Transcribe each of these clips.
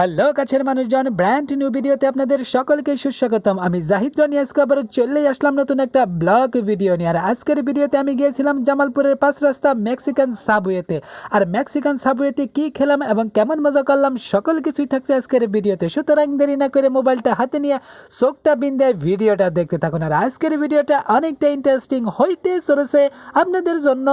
Hello, কাছের মানুষজন brand new ভিডিওতে আপনাদের সকলকে সুস্বাগতম। আমি জাহিদ রনি, আজকে আবার চলেই আসলাম নতুন একটা ব্লগ ভিডিও নিয়ে। আর আজকের ভিডিওতে আমি গিয়েছিলাম জামালপুরের পাঁচ রাস্তা মেক্সিকান সাবওয়েতে আর মেক্সিকান সাবওয়েতে কি খেলাম এবং কেমন মজা করলাম, সকল কিছুই থাকছে আজকের ভিডিওতে। সুতরাং দেরি না করে মোবাইলটা হাতে নিয়ে চোখটা বিন্দায় ভিডিওটা দেখতে থাকুন। আর আজকের ভিডিওটা অনেকটা ইন্টারেস্টিং হইতে চলেছে আপনাদের জন্য।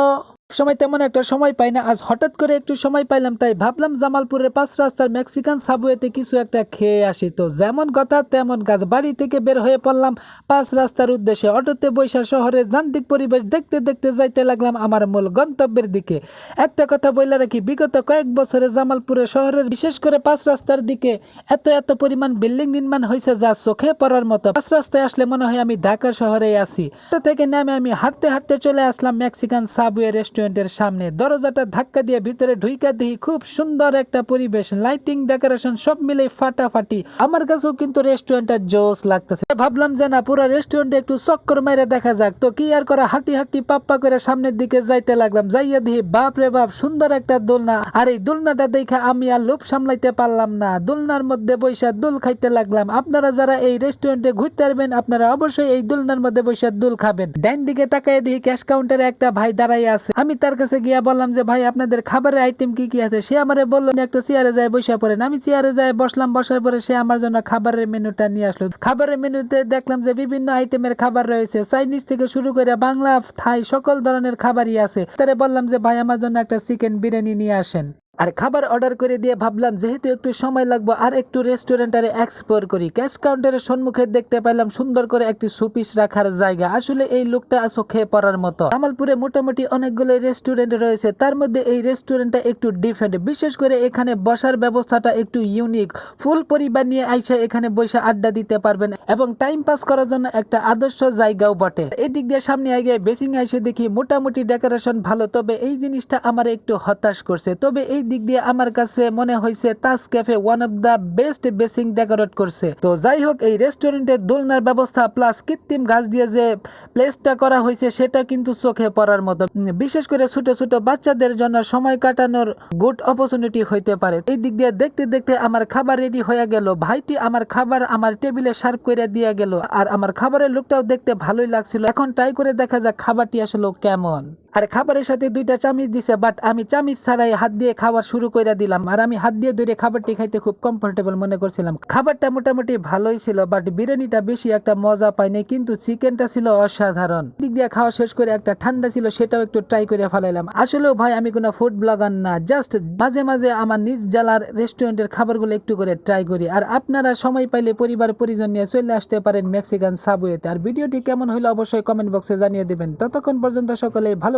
সময় তেমন একটা সময় পাই না। আজ হঠাৎ করে একটু সময় পাইলাম, তাই ভাবলাম জামালপুরের পাঁচ রাস্তার মেক্সিকান সাবওয়েতে কিছু একটা খেয়ে আসি। তো যেমন কথা, তেমন কাজ বাড়ি থেকে বের হয়ে পড়লাম। পাঁচ রাস্তার উদ্দেশ্যে অটোতে বৈশা শহরের যান্ত্রিক পরিবেশ দেখতে দেখতে যাইতে লাগলাম আমার মূল গন্তব্যের দিকে। একটা কথা বলে রাখি, বিগত কয়েক বছরে জামালপুরে শহরের বিশেষ করে পাঁচ রাস্তার দিকে এত এত পরিমাণ বিল্ডিং নির্মাণ হয়েছে যা চোখে পড়ার মতো। পাঁচ রাস্তায় আসলে মনে হয় আমি ঢাকা শহরে আছি। তো থেকে নেমে আমি হাঁটতে হাঁটতে চলে আসলাম মেক্সিকান সাবওয়ে রেস্টুরেন্টের সামনে দরজাটা ধাক্কা দিয়ে ভিতরে ঢুইকা দেখি খুব সুন্দর একটা পরিবেশ লাইটিং ডেকোরেশন সব মিলে ফাটাফাটি। আমার কাছেও কিন্তু রেস্টুরেন্টটা জোস লাগতেছে। ভাবলাম যে না, পুরো রেস্টুরেন্টে একটু চক্কর মেরে দেখা যাক। তো কি আর করা, হাঁটি হাঁটি পাপ্পা করে সামনের দিকে যাইতে লাগলাম। যাইয়া দেখি, বাপ রে বাপ, সুন্দর একটা দোলনা। আর এই দোলনাটা দেখে আমি আর লোভ সামলাইতে পারলাম না। দোলনার মধ্যে বৈশা দোল খাইতে লাগলাম। আপনারা যারা এই রেস্টুরেন্টে ঘুরতে পারবেন আপনারা অবশ্যই এই দোলনার মধ্যে বৈশা দোল খাবেন। ডাইন দিকে তাকায় দেখি ক্যাশ কাউন্টারে একটা ভাই দাঁড়াই আছে। আমি তার কাছে গিয়া বললাম যে, ভাই, আপনাদের খাবারের আইটেম কি কি আছে? সে আমার বলল একটা চেয়ারে যায় বসে পড়েন। আমি চেয়ারে যায় বসলাম, বসার পরে সে আমার জন্য খাবারের মেনুটা নিয়ে আসলো। খাবারের মেনুতে দেখলাম যে, বিভিন্ন আইটেমের খাবার রয়েছে। চাইনিজ থেকে শুরু করে বাংলা থাই সকল ধরনের খাবারই আছে। তারে বললাম যে, ভাই, আমার জন্য একটা চিকেন বিরিয়ানি নিয়ে আসেন। আর খাবার অর্ডার করে দিয়ে ভাবলাম, যেহেতু একটু সময় লাগবে, আর একটু রেস্টুরেন্টারে এক্সপ্লোর করি। ক্যাশ কাউন্টারের সম্মুখে দেখতে পেলাম সুন্দর করে একটি সুপিস রাখার জায়গা। আসলে এই লোকটা চোখে পড়ার মতো। জামালপুরে মোটামুটি অনেকগুলো রেস্টুরেন্ট রয়েছে। তার মধ্যে এই রেস্টুরেন্টটা একটু ডিফারেন্ট বিশেষ করে এখানে বসার ব্যবস্থাটা একটু ইউনিক ফুল পরিবার নিয়ে আইসা এখানে বসে আড্ডা দিতে পারবেন এবং টাইম পাস করার জন্য একটা আদর্শ জায়গাও বটে। এদিক দিয়ে সামনে আগে বেসিং আইসে দেখি মোটামুটি ডেকোরেশন ভালো, তবে এই জিনিসটা আমার একটু হতাশ করছে। তবে এই দিক দিয়ে আমার কাছে মনে হয়েছে Taj cafe one of the best basin decorate করছে। তো যাই হোক, এই রেস্টুরেন্টের দোলনার ব্যবস্থা প্লাস কৃত্রিম গাছ দিয়ে যে প্লেসটা করা হয়েছে, সেটা কিন্তু চোখে পড়ার মতো। বিশেষ করে ছোট ছোট বাচ্চাদের জন্য সময় কাটানোর গুড অপরচুনিটি হইতে পারে। এই দিক দিয়ে দেখতে দেখতে আমার খাবার রেডি হয়ে গেল। ভাইটি আমার খাবার আমার টেবিলে সার্ভ করে দিয়ে গেল। আর আমার খাবারের লুকটাও দেখতে ভালোই লাগছিল। এখন ট্রাই করে দেখা যাক খাবারটি আসলে কেমন। আর খাবারের সাথে দুইটা চামিচ দিছে বাট আমি চামিচ ছাড়াই হাত দিয়ে খাবার শুরু করে দিলাম। আর আমি হাত দিয়ে ধরে খাবারটি খাইতে খুব কমফোর্টেবল মনে করছিলাম। খাবারটা মোটামুটি ভালোই ছিল বাট বিরিয়ানিটা বেশি একটা মজা পাইনি, কিন্তু চিকেনটা ছিল অসাধারণ। দিক দিয়ে খাওয়া শেষ করে একটা ঠান্ডা ছিল, সেটাও একটু ট্রাই করে ফেলাইলাম। আসলেও ভাই, আমি কোনো ফুড ব্লগার না জাস্ট মাঝে মাঝে আমার নিজ জেলার রেস্টুরেন্টের খাবারগুলো একটু করে ট্রাই করি। আর আপনারা সময় পাইলে পরিবার পরিজন নিয়ে চলে আসতে পারেন মেক্সিকান সাবওয়েতে আর ভিডিওটি কেমন হলো অবশ্যই কমেন্ট বক্সে জানিয়ে দেবেন। ততক্ষণ পর্যন্ত সকলে ভালো